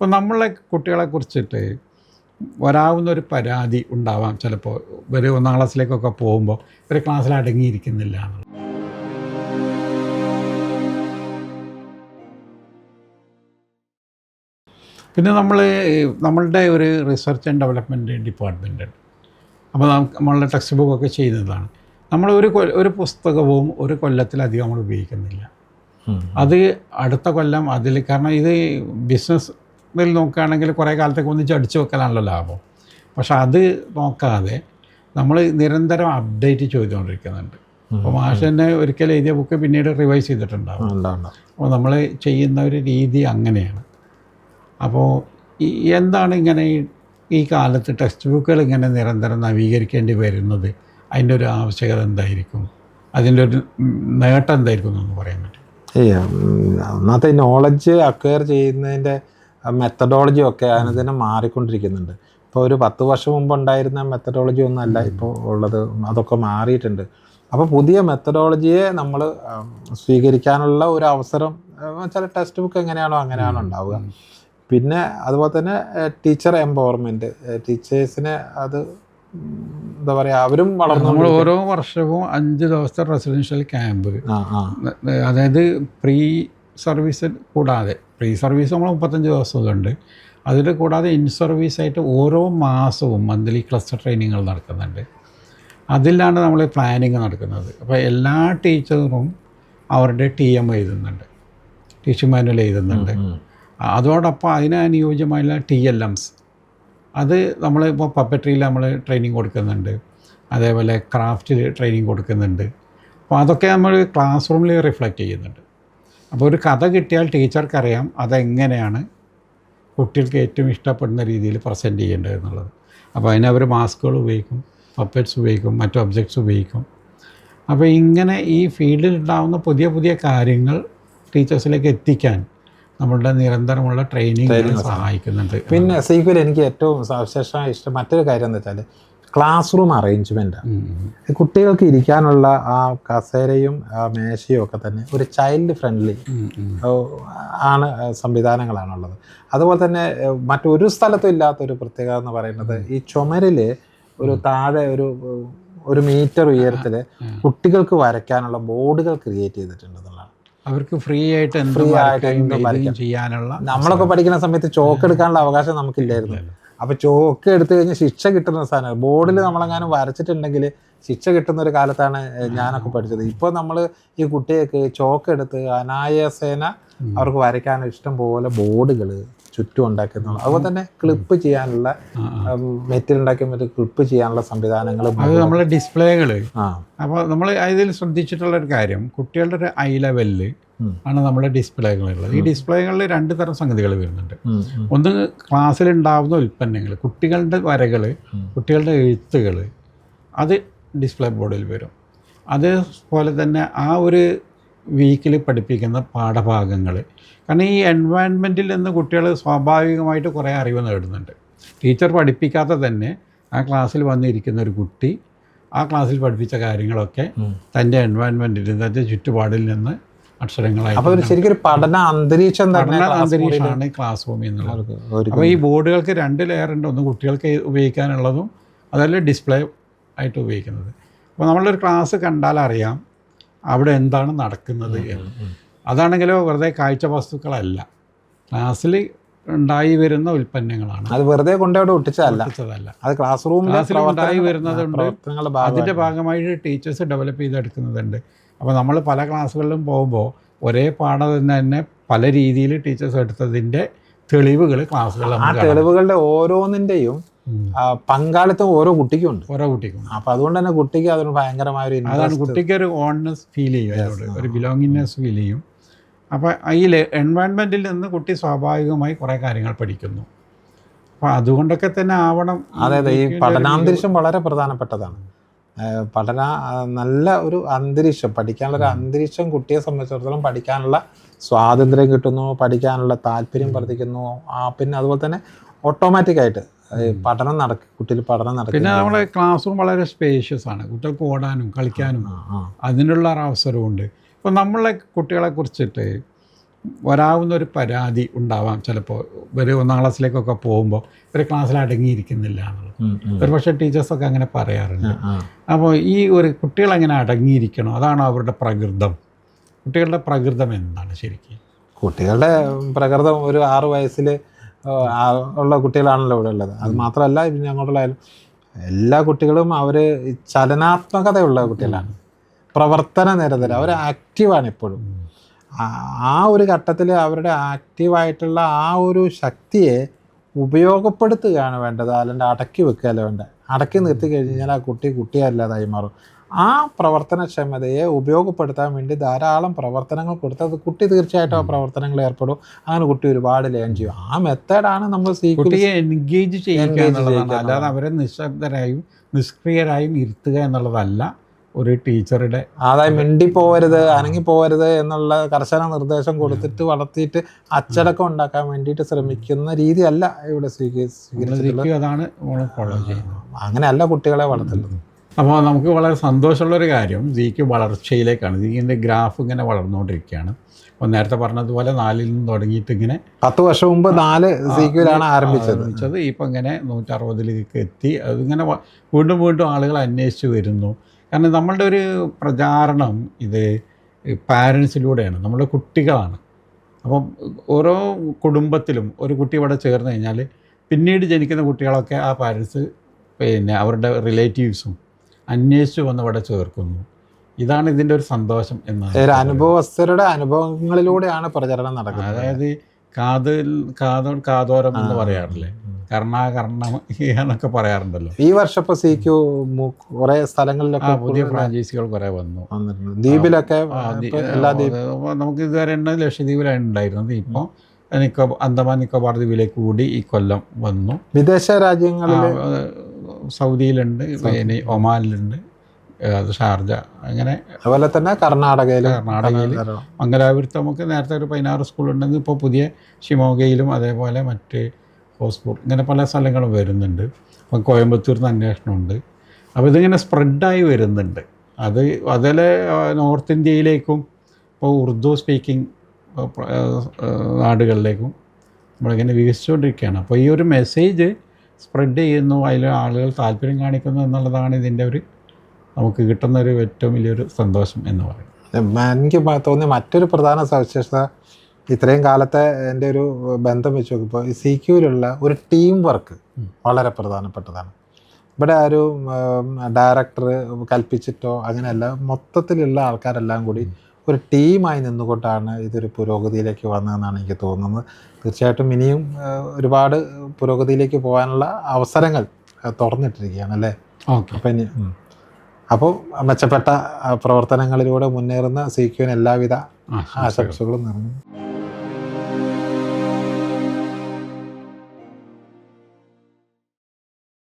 അപ്പോൾ നമ്മളെ കുട്ടികളെ കുറിച്ചിട്ട് വരാവുന്ന ഒരു പരാതി ഉണ്ടാവാം ചിലപ്പോൾ ഒരു ഒന്നാം ക്ലാസ്സിലേക്കൊക്കെ പോകുമ്പോൾ ഒരു ക്ലാസ്സിൽ അടങ്ങിയിരിക്കുന്നില്ല എന്നുള്ളത്. പിന്നെ നമ്മൾ നമ്മളുടെ ഒരു റിസർച്ച് ആൻഡ് ഡെവലപ്മെന്റ് ഡിപ്പാർട്ട്മെന്റ് ഉണ്ട്. അപ്പോൾ നമ്മളുടെ ടെക്സ്റ്റ് ബുക്കൊക്കെ ചെയ്യുന്നതാണ്. നമ്മൾ ഒരു ഒരു പുസ്തകവും ഒരു കൊല്ലത്തിലധികം നമ്മൾ ഉപയോഗിക്കുന്നില്ല. അത് അടുത്ത കൊല്ലം അതിൽ കാരണം ഇത് ബിസിനസ് ഇതിൽ നോക്കുകയാണെങ്കിൽ കുറേ കാലത്തേക്ക് ഒന്നിച്ച് അടിച്ചു വെക്കലാണല്ലോ ലാഭം. പക്ഷെ അത് നോക്കാതെ നമ്മൾ നിരന്തരം അപ്ഡേറ്റ് ചെയ്തുകൊണ്ടിരിക്കുന്നുണ്ട്. അപ്പോൾ മാഷ് തന്നെ ഒരിക്കൽ എഴുതിയ ബുക്ക് പിന്നീട് റിവൈസ് ചെയ്തിട്ടുണ്ടാവും. അപ്പോൾ നമ്മൾ ചെയ്യുന്ന ഒരു രീതി അങ്ങനെയാണ്. അപ്പോൾ എന്താണ് ഇങ്ങനെ ഈ കാലത്ത് ടെക്സ്റ്റ് ബുക്കുകൾ ഇങ്ങനെ നിരന്തരം നവീകരിക്കേണ്ടി വരുന്നത്? അതിന്റെ ഒരു ആവശ്യകത എന്തായിരിക്കും? അതിന്റെ ഒരു നേട്ടം എന്തായിരിക്കും എന്നൊന്ന് പറയാൻ പറ്റും അന്നത്തെ ഒന്നാമത്തെ നോളജ് അക്വയർ ചെയ്യുന്നതിന്റെ മെത്തഡോളജി ഒക്കെ അതിനെ മാറിക്കൊണ്ടിരിക്കുന്നുണ്ട്. ഇപ്പോൾ ഒരു പത്ത് വർഷം മുമ്പ് ഉണ്ടായിരുന്ന മെത്തഡോളജി ഒന്നും അല്ല ഇപ്പോൾ ഉള്ളത്. അതൊക്കെ മാറിയിട്ടുണ്ട്. അപ്പോൾ പുതിയ മെത്തഡോളജിയെ നമ്മൾ സ്വീകരിക്കാനുള്ള ഒരു അവസരം ചില ടെക്സ്റ്റ് ബുക്ക് എങ്ങനെയാണോ അങ്ങനെയാണോ ഉണ്ടാവുക. പിന്നെ അതുപോലെ തന്നെ ടീച്ചർ എംപവർമെന്റ് ടീച്ചേഴ്സിനെ അത് എന്താ പറയുക അവരും വളർന്നു നമ്മൾ ഓരോ വർഷവും അഞ്ച് ദിവസത്തെ റെസിഡൻഷ്യൽ ക്യാമ്പ് ആ ആ. അതായത് പ്രീ സർവീസ് കൂടാതെ. പ്രീ സർവീസ് നമ്മൾ മുപ്പത്തഞ്ച് ദിവസമുണ്ട് അതിൽ കൂടാതെ ഇൻ സർവീസായിട്ട് ഓരോ മാസവും മന്ത്ലി ക്ലസ്റ്റർ ട്രെയിനിങ്ങുകൾ നടക്കുന്നുണ്ട്. അതിലാണ് നമ്മൾ പ്ലാനിങ് നടക്കുന്നത്. അപ്പോൾ എല്ലാ ടീച്ചറും അവരുടെ ടി എം എഴുതുന്നുണ്ട്. ടീച്ചിങ് മാനുവൽ എഴുതുന്നുണ്ട്. അതോടൊപ്പം അതിന് അനുയോജ്യമായുള്ള ടി എൽ എംസ്. അത് നമ്മൾ ഇപ്പോൾ പപ്പട്രിയിൽ നമ്മൾ ട്രെയിനിങ് കൊടുക്കുന്നുണ്ട്. അതേപോലെ ക്രാഫ്റ്റിൽ ട്രെയിനിങ് കൊടുക്കുന്നുണ്ട്. അപ്പോൾ അതൊക്കെ നമ്മൾ ക്ലാസ് റൂമിൽ റിഫ്ലക്റ്റ് ചെയ്യുന്നുണ്ട്. അപ്പോൾ ഒരു കഥ കിട്ടിയാൽ ടീച്ചർക്കറിയാം അതെങ്ങനെയാണ് കുട്ടികൾക്ക് ഏറ്റവും ഇഷ്ടപ്പെടുന്ന രീതിയിൽ പ്രസന്റ് ചെയ്യേണ്ടത് എന്നുള്ളത്. അപ്പോൾ അതിനവർ മാസ്കുകൾ ഉപയോഗിക്കും പപ്പറ്റ്സ് ഉപയോഗിക്കും മറ്റു ഒബ്ജക്ട്സ് ഉപയോഗിക്കും. അപ്പോൾ ഇങ്ങനെ ഈ ഫീൽഡിൽ ഉണ്ടാകുന്ന പുതിയ പുതിയ കാര്യങ്ങൾ ടീച്ചേഴ്സിലേക്ക് എത്തിക്കാൻ നമ്മളുടെ നിരന്തരമുള്ള ട്രെയിനിങ് സഹായിക്കുന്നുണ്ട്. പിന്നെ സീക്വൽ എനിക്ക് ഏറ്റവും സവിശേഷമായി ഇഷ്ടം മറ്റൊരു കാര്യം എന്ന് വെച്ചാൽ ക്ലാസ് റൂം അറേഞ്ച്മെന്റാണ്. കുട്ടികൾക്ക് ഇരിക്കാനുള്ള ആ കസേരയും ആ മേശയും ഒക്കെ തന്നെ ഒരു ചൈൽഡ് ഫ്രണ്ട്ലി. ആണ് സംവിധാനങ്ങളാണുള്ളത്. അതുപോലെ തന്നെ മറ്റൊരു സ്ഥലത്തും ഇല്ലാത്തൊരു പ്രത്യേകത എന്ന് പറയുന്നത് ഈ ചുമരിൽ ഒരു താഴെ ഒരു ഒരു മീറ്റർ ഉയരത്തിൽ കുട്ടികൾക്ക് വരയ്ക്കാനുള്ള ബോർഡുകൾ ക്രിയേറ്റ് ചെയ്തിട്ടുണ്ട് എന്നുള്ളതാണ്. അവർക്ക് ഫ്രീ ആയിട്ട് ഫ്രീ ആയിട്ട് ചെയ്യാനുള്ള നമ്മളൊക്കെ പഠിക്കുന്ന സമയത്ത് ചോക്ക് എടുക്കാനുള്ള അവകാശം നമുക്കില്ലായിരുന്നു. അപ്പൊ ചോക്ക് എടുത്തു കഴിഞ്ഞാൽ ശിക്ഷ കിട്ടുന്ന സാധനം. ബോർഡിൽ നമ്മളെങ്ങാനും വരച്ചിട്ടുണ്ടെങ്കിൽ ശിക്ഷ കിട്ടുന്ന ഒരു കാലത്താണ് ഞാനൊക്കെ പഠിച്ചത്. ഇപ്പോൾ നമ്മൾ ഈ കുട്ടിയൊക്കെ ചോക്ക് എടുത്ത് അനായാസേന അവർക്ക് വരയ്ക്കാൻ ഇഷ്ടം പോലെ ബോർഡുകൾ ചുറ്റും ഉണ്ടാക്കുന്നു അതുപോലെ തന്നെ ക്ലിപ്പ് ചെയ്യാനുള്ള മെറ്റീരിയൽ ഉണ്ടാക്കിയ മറ്റേ ക്ലിപ്പ് ചെയ്യാനുള്ള സംവിധാനങ്ങൾ അത് നമ്മളെ ഡിസ്പ്ലേകൾ ആ. അപ്പോൾ നമ്മൾ അതിൽ ശ്രദ്ധിച്ചിട്ടുള്ള ഒരു കാര്യം കുട്ടികളുടെ ഒരു ഐ ലെവലിൽ. ആണ് നമ്മുടെ ഡിസ്പ്ലേകളുള്ളത് ഈ ഡിസ്പ്ലേകളിൽ രണ്ട് തരം സംഗതികൾ വരുന്നുണ്ട്. ഒന്ന് ക്ലാസ്സിൽ ഉണ്ടാകുന്ന ഉൽപ്പന്നങ്ങൾ കുട്ടികളുടെ വരകൾ കുട്ടികളുടെ എഴുത്തുകൾ അത് ഡിസ്പ്ലേ ബോർഡിൽ വരും. അതുപോലെ തന്നെ ആ ഒരു വീക്കിൽ പഠിപ്പിക്കുന്ന പാഠഭാഗങ്ങൾ കാരണം ഈ എൻവയൺമെന്റിൽ നിന്ന് കുട്ടികൾ സ്വാഭാവികമായിട്ട് കുറേ അറിവ് നേടുന്നുണ്ട്. ടീച്ചർ പഠിപ്പിക്കാത്ത തന്നെ ആ ക്ലാസ്സിൽ വന്നിരിക്കുന്ന ഒരു കുട്ടി ആ ക്ലാസ്സിൽ പഠിപ്പിച്ച കാര്യങ്ങളൊക്കെ. തന്റെ എൻവയൺമെന്റിൽ തന്റെ ചുറ്റുപാടിൽ നിന്ന് അക്ഷരങ്ങളായി അപ്പോൾ ശരിക്കും ഒരു പഠന അന്തരീക്ഷം പഠന അന്തരീക്ഷമാണ് ക്ലാസ് റൂമിൽ എന്നുള്ളത് അപ്പോൾ ഈ ബോർഡുകൾക്ക് രണ്ട് ലെയർ ഉണ്ട്. ഒന്ന് കുട്ടികൾക്ക് ഉപയോഗിക്കാനുള്ളതും അതല്ല ഡിസ്പ്ലേ ആയിട്ട് ഉപയോഗിക്കുന്നത്. അപ്പോൾ നമ്മളൊരു ക്ലാസ് കണ്ടാൽ അറിയാം അവിടെ എന്താണ് നടക്കുന്നത് എന്ന്. അതാണെങ്കിലോ വെറുതെ കാഴ്ച വസ്തുക്കളല്ല ക്ലാസ്സിൽ ഉണ്ടായി വരുന്ന ഉൽപ്പന്നങ്ങളാണ്. അത് വെറുതെ കൊണ്ടവിടെ ഒട്ടിച്ചതല്ല. ഒട്ടിച്ചതല്ല. അത് ക്ലാസ് റൂമിൽ ഉണ്ടായി വരുന്നതുണ്ട്. അതിന്റെ ഭാഗമായിട്ട്. ടീച്ചേഴ്സ് ഡെവലപ്പ് ചെയ്തെടുക്കുന്നുണ്ട് അപ്പോൾ നമ്മൾ പല ക്ലാസ്സുകളിലും പോകുമ്പോൾ ഒരേ പാഠം തന്നെ പല രീതിയിൽ ടീച്ചേഴ്സ് എടുത്തതിന്റെ തെളിവുകൾ ക്ലാസ്സുകൾ ആ. തെളിവുകളുടെ ഓരോന്നിന്റെയും. പങ്കാളിത്തം ഓരോ കുട്ടിക്കും ഉണ്ട് ഓരോ കുട്ടിക്കും. അപ്പോൾ അതുകൊണ്ട് തന്നെ കുട്ടിക്ക് അതിന് ഭയങ്കരമായ ഒരു അതാണ്. കുട്ടിക്ക് ഒരു ഓൺനെസ് ഫീൽ ചെയ്യും അതിനോട്. ഒരു ബിലോങ്ങിനെസ് ഫീൽ ചെയ്യും. അപ്പോൾ ഈ എൻവയൺമെന്റിൽ നിന്ന് കുട്ടി സ്വാഭാവികമായി കുറേ കാര്യങ്ങൾ പഠിക്കുന്നു. അപ്പോൾ അതുകൊണ്ടൊക്കെ തന്നെ ആവണം. അതെ അതെ. ഈ പഠനാന്തരീക്ഷം വളരെ പ്രധാനപ്പെട്ടതാണ്. പഠന നല്ല ഒരു അന്തരീക്ഷം പഠിക്കാനുള്ള ഒരു അന്തരീക്ഷം കുട്ടിയെ സംബന്ധിച്ചിടത്തോളം പഠിക്കാനുള്ള സ്വാതന്ത്ര്യം കിട്ടുന്നു പഠിക്കാനുള്ള താല്പര്യം വർദ്ധിക്കുന്നു. ആ പിന്നെ അതുപോലെ തന്നെ ഓട്ടോമാറ്റിക്കായിട്ട് പഠനം നടക്കും കുട്ടിയിൽ പഠനം നടക്കും. പിന്നെ നമ്മുടെ ക്ലാസ് റൂം വളരെ സ്പേഷ്യസ് ആണ്. കുട്ടികൾക്ക് ഓടാനും കളിക്കാനും. അതിനുള്ള ഒരു അവസരമുണ്ട് ഇപ്പോൾ നമ്മളെ കുട്ടികളെ കുറിച്ചിട്ട് വരാവുന്ന ഒരു പരാതി ഉണ്ടാവാം ചിലപ്പോൾ ഇവർ ഒന്നാം ക്ലാസ്സിലേക്കൊക്കെ പോകുമ്പോൾ ഇവർ ക്ലാസ്സിൽ അടങ്ങിയിരിക്കുന്നില്ല എന്നുള്ളത്. ഉം, ഉം. ഒരു പക്ഷേ ടീച്ചേഴ്സൊക്കെ അങ്ങനെ പറയാറുണ്ട്. അപ്പോൾ ഈ ഒരു കുട്ടികൾ എങ്ങനെ അടങ്ങിയിരിക്കണം അതാണ് അവരുടെ പ്രകൃതം? കുട്ടികളുടെ പ്രകൃതം എന്താണ് ശരിക്കും? കുട്ടികളുടെ പ്രകൃതം ഒരു ആറ് വയസ്സിൽ ഉള്ള കുട്ടികളാണല്ലോ ഇവിടെ ഉള്ളത്. അത് മാത്രമല്ല ഇനി അങ്ങോട്ടുള്ളായാലും എല്ലാ കുട്ടികളും അവർ ചലനാത്മകതയുള്ള കുട്ടികളാണ്. പ്രവർത്തന നിരതര അവർ ആക്റ്റീവാണ് ഇപ്പോഴും. ആ- ഒരു ഘട്ടത്തിൽ അവരുടെ ആക്റ്റീവായിട്ടുള്ള ആ ഒരു ശക്തിയെ ഉപയോഗപ്പെടുത്തുകയാണ് വേണ്ടത്. അല്ലാണ്ട് അടക്കി വെക്കുകയല്ല വേണ്ടത് അടക്കി നിർത്തി കഴിഞ്ഞാൽ ആ കുട്ടി കുട്ടിയല്ലാതായി മാറും. ആ പ്രവർത്തനക്ഷമതയെ ഉപയോഗപ്പെടുത്താൻ വേണ്ടി ധാരാളം പ്രവർത്തനങ്ങൾ കൊടുത്ത് അത് കുട്ടി തീർച്ചയായിട്ടും ആ പ്രവർത്തനങ്ങൾ ഏർപ്പെടും. അങ്ങനെ കുട്ടി ഒരുപാട് ലേൺ ചെയ്യും. ആ മെത്തേഡാണ് നമ്മൾ കുട്ടിയെ എൻഗേജ് ചെയ്യുക എന്നുള്ളതാണ്. അല്ലാതെ അവരെ നിശബ്ദരായും നിഷ്ക്രിയരായും ഇരുത്തുക എന്നുള്ളതല്ല. ഒരു ടീച്ചറുടെ അതായത് മിണ്ടി പോവരുത് അനങ്ങി പോവരുത് എന്നുള്ള കർശന നിർദ്ദേശം കൊടുത്തിട്ട് വളർത്തിയിട്ട് അച്ചടക്കം ഉണ്ടാക്കാൻ വേണ്ടിയിട്ട് ശ്രമിക്കുന്ന രീതിയല്ല ഇവിടെ സ്വീകരി സ്വീകരിച്ചിട്ടുള്ളത്. അതാണ് ഫോളോ ചെയ്യുന്നത്. അങ്ങനെയല്ല കുട്ടികളെ വളർത്തുന്നത്. അപ്പോൾ നമുക്ക് വളരെ സന്തോഷമുള്ളൊരു കാര്യം ജീക്ക് വളർച്ചയിലേക്കാണ്. ജീക്കിന്റെ ഗ്രാഫ് ഇങ്ങനെ വളർന്നുകൊണ്ടിരിക്കുകയാണ്. അപ്പോൾ നേരത്തെ പറഞ്ഞതുപോലെ നാലിൽ നിന്ന് തുടങ്ങിയിട്ട് ഇങ്ങനെ പത്ത് വർഷം മുമ്പ് നാല് സീക്വലാണ് ആരംഭിച്ചത്. ഇപ്പോൾ ഇപ്പം ഇങ്ങനെ നൂറ്ററുപതിലേക്ക് എത്തി. അതിങ്ങനെ വീണ്ടും വീണ്ടും ആളുകൾ അന്വേഷിച്ച് വരുന്നു. കാരണം നമ്മളുടെ ഒരു പ്രചാരണം ഇത് പാരൻസിലൂടെയാണ്. നമ്മുടെ കുട്ടികളാണ്. അപ്പം ഓരോ കുടുംബത്തിലും ഒരു കുട്ടി ഇവിടെ ചേർന്ന് കഴിഞ്ഞാൽ പിന്നീട് ജനിക്കുന്ന കുട്ടികളൊക്കെ ആ പാരൻസ് പിന്നെ അവരുടെ റിലേറ്റീവ്സും അന്വേഷിച്ചു വന്ന് ഇവിടെ ചേർക്കുന്നു. ഇതാണ് ഇതിന്റെ ഒരു സന്തോഷം എന്നാണ് അനുഭവസ്ഥരുടെ അനുഭവങ്ങളിലൂടെയാണ് പ്രചരണം നടക്കുന്നത്. അതായത് കാതിൽ കാതോ കാതോരം എന്ന് പറയാറില്ലേ? കർണാകർണം എന്നൊക്കെ പറയാറുണ്ടല്ലോ. ഈ വർഷം ഇപ്പൊ സിക്യു കുറെ ആ സ്ഥലങ്ങളിലൊക്കെ പുതിയ ഫ്രാഞ്ചൈസികൾ കുറെ വന്നു. ദ്വീപിലൊക്കെ എല്ലാ നമുക്ക് ഇതുവരെ ലക്ഷദ്വീപിലാണ് ഉണ്ടായിരുന്നത്. ഇപ്പോൾ നിക്കോ അന്തമാൻ നിക്കോബാർ ദ്വീപിലേക്ക് കൂടി ഈ കൊല്ലം വന്നു. വിദേശ രാജ്യങ്ങളിൽ സൗദിയിലുണ്ട് പിന്നെ ഒമാനിലുണ്ട് അത് ഷാർജ അങ്ങനെ അതുപോലെ തന്നെ കർണാടകയിൽ കർണാടകയിൽ. മംഗലാപുരത്ത് നമുക്ക് നേരത്തെ ഒരു പതിനാറ് സ്കൂളുണ്ടെങ്കിൽ ഇപ്പോൾ പുതിയ ഷിമോഗയിലും അതേപോലെ മറ്റ് ഹോസ്പൂർ ഇങ്ങനെ പല സ്ഥലങ്ങളും വരുന്നുണ്ട്. അപ്പം കോയമ്പത്തൂരിൽ നിന്ന് അന്വേഷണമുണ്ട്. അപ്പോൾ ഇതിങ്ങനെ സ്പ്രെഡായി വരുന്നുണ്ട്. അത് അതിലെ നോർത്ത് ഇന്ത്യയിലേക്കും ഇപ്പോൾ ഉറുദു സ്പീക്കിംഗ് നാടുകളിലേക്കും നമ്മളിങ്ങനെ വികസിച്ചുകൊണ്ടിരിക്കുകയാണ്. അപ്പോൾ ഈ ഒരു മെസ്സേജ് സ്പ്രെഡ് ചെയ്യുന്നു അതിൽ ആളുകൾ താല്പര്യം കാണിക്കുന്നു എന്നുള്ളതാണ് ഇതിന്റെ ഒരു നമുക്ക് കിട്ടുന്ന ഒരു ഏറ്റവും വലിയൊരു സന്തോഷം എന്ന് പറയുന്നത്. എനിക്ക് തോന്നിയ മറ്റൊരു പ്രധാന സവിശേഷത ഇത്രയും കാലത്തെ എന്റെ ഒരു ബന്ധം വെച്ച് നോക്കുമ്പോൾ ഈ സി ക്യൂയിലുള്ള ഒരു ടീം വർക്ക് വളരെ പ്രധാനപ്പെട്ടതാണ്. ഇവിടെ ഒരു ഡയറക്ടർ കൽപ്പിച്ചിട്ടോ അങ്ങനെയല്ല മൊത്തത്തിലുള്ള ആൾക്കാരെല്ലാം കൂടി ഒരു ടീമായി നിന്നുകൊണ്ടാണ് ഇതൊരു പുരോഗതിയിലേക്ക് വന്നതെന്നാണ് എനിക്ക് തോന്നുന്നത്. തീർച്ചയായിട്ടും ഇനിയും ഒരുപാട് പുരോഗതിയിലേക്ക് പോകാനുള്ള അവസരങ്ങൾ തുറന്നിട്ടിരിക്കുകയാണ് അല്ലേ? ഓക്കെ. അപ്പം ഇനി അപ്പോൾ മെച്ചപ്പെട്ട പ്രവർത്തനങ്ങളിലൂടെ മുന്നേറുന്ന സി ക്യൂവിന് എല്ലാവിധ ആശംസകളും നേർന്നു.